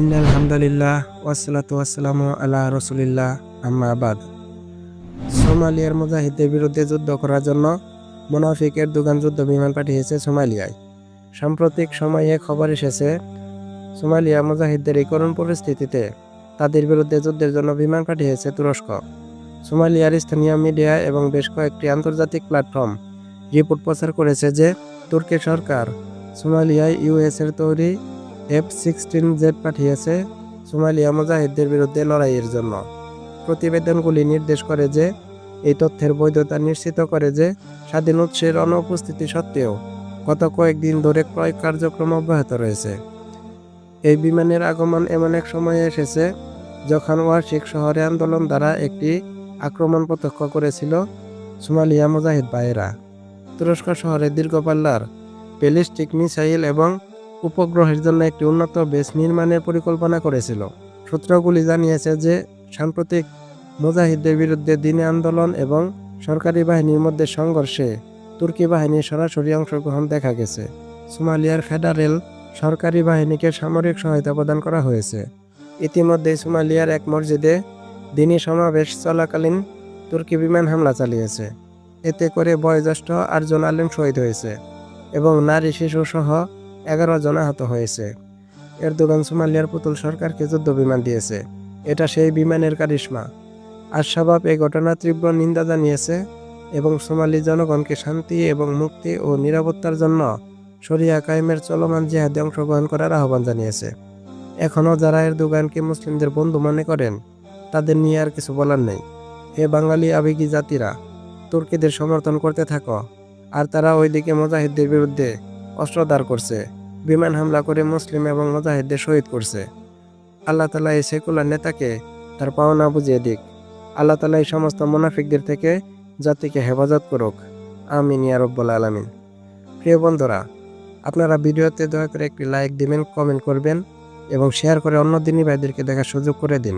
ইন্নাল হামদুলিল্লাহ ওয়াসসালাতু ওয়াসসালামু আলা রসুলিল্লাহ, আম্মা সোমালিয়ার মুজাহিদদের বিরুদ্ধে যুদ্ধ করার জন্য মুনাফিকের দুগান যুদ্ধ বিমান পাঠিয়েছে সোমালিয়ায়। সাম্প্রতিক সময়ে খবর এসেছে, সোমালিয়া মুজাহিদদের এই করুণ পরিস্থিতিতে তাদের বিরুদ্ধে যুদ্ধের জন্য বিমান পাঠিয়েছে তুরস্ক। সোমালিয়ার স্থানীয় মিডিয়া এবং বেশ কয়েকটি আন্তর্জাতিক প্ল্যাটফর্ম রিপোর্ট প্রচার করেছে যে তুর্কি সরকার সোমালিয়ায় ইউএস এর তৈরি এফ সিক্সটিন জেড পাঠিয়েছে। সোমালিয়া মুজাহিদদের বিরুদ্ধে লড়াইয়ের জন্য। প্রতিবেদনগুলি নির্দেশ করে যে, এই তথ্যের বৈধতা নিশ্চিত করে যে, স্বাধীন উৎসের অনুপস্থিতি সত্ত্বেও গত কয়েকদিন ধরে ক্রয় কার্যক্রম অব্যাহত রয়েছে। এই বিমানের আগমন এমন এক সময়ে এসেছে যখন ওয়ার্শিক শহরে আন্দোলন দ্বারা একটি আক্রমণ প্রত্যক্ষ করেছিল সোমালিয়া মুজাহিদ ভাইয়েরা। তুরস্ক শহরে দীর্ঘপাল্লার ব্যালিস্টিক মিসাইল এবং উপগ্রহের জন্য একটি উন্নত বেস নির্মাণের পরিকল্পনা করেছিল। সূত্রগুলি জানিয়েছে যে, সাম্প্রতিক মুজাহিদদের বিরুদ্ধে দিনে আন্দোলন এবং সরকারি বাহিনীর মধ্যে সংঘর্ষে তুর্কি বাহিনীর সরাসরি অংশগ্রহণ দেখা গেছে। সোমালিয়ার ফেডারেল সরকারি বাহিনীকে সামরিক সহায়তা প্রদান করা হয়েছে। ইতিমধ্যে সোমালিয়ার এক মসজিদে দিনী সমাবেশ চলাকালীন তুর্কি বিমান হামলা চালিয়েছে। এতে করে বয়োজ্যেষ্ঠ আটজন আলেম শহীদ হয়েছে এবং নারী, শিশু সহ এগারো জন আহত হয়েছে। এরদোগান, সোমালিয়ার পুতুল সরকারকে যুদ্ধ বিমান দিয়েছে। এটা সেই বিমানের কারিশ্মা। আশাবাব এই ঘটনার তীব্র নিন্দা জানিয়েছে এবং সোমালি জনগণকে শান্তি এবং মুক্তি ও নিরাপত্তার জন্য শরিয়া কায়েমের চলমান জিহাদে অংশগ্রহণ করার আহ্বান জানিয়েছে। এখনও যারা এর এরদোগানকে মুসলিমদের বন্ধু মনে করেন, তাদের নিয়ে আর কিছু বলার নেই। হে বাঙালি আবেগী জাতিরা, তুর্কিদের সমর্থন করতে থাকো, আর তারা ওইদিকে মুজাহিদদের বিরুদ্ধে অস্ত্রদার করছে। বিমান হামলা করে মুসলিম এবং মুজাহিদদের শহীদ করছে। আল্লাহ তালা এই সেকুলার নেতাকে তার পাওনা বুঝিয়ে দিক। আল্লাহ তালা এই সমস্ত মুনাফিকদের থেকে জাতিকে হেফাজত করুক। আমিন ইয়ারব্বুল আলমিন। প্রিয় বন্ধুরা, আপনারা ভিডিওতে দয়া করে একটি লাইক দিবেন, কমেন্ট করবেন এবং শেয়ার করে অন্য দিনই ভাইদেরকে দেখার সুযোগ করে দিন।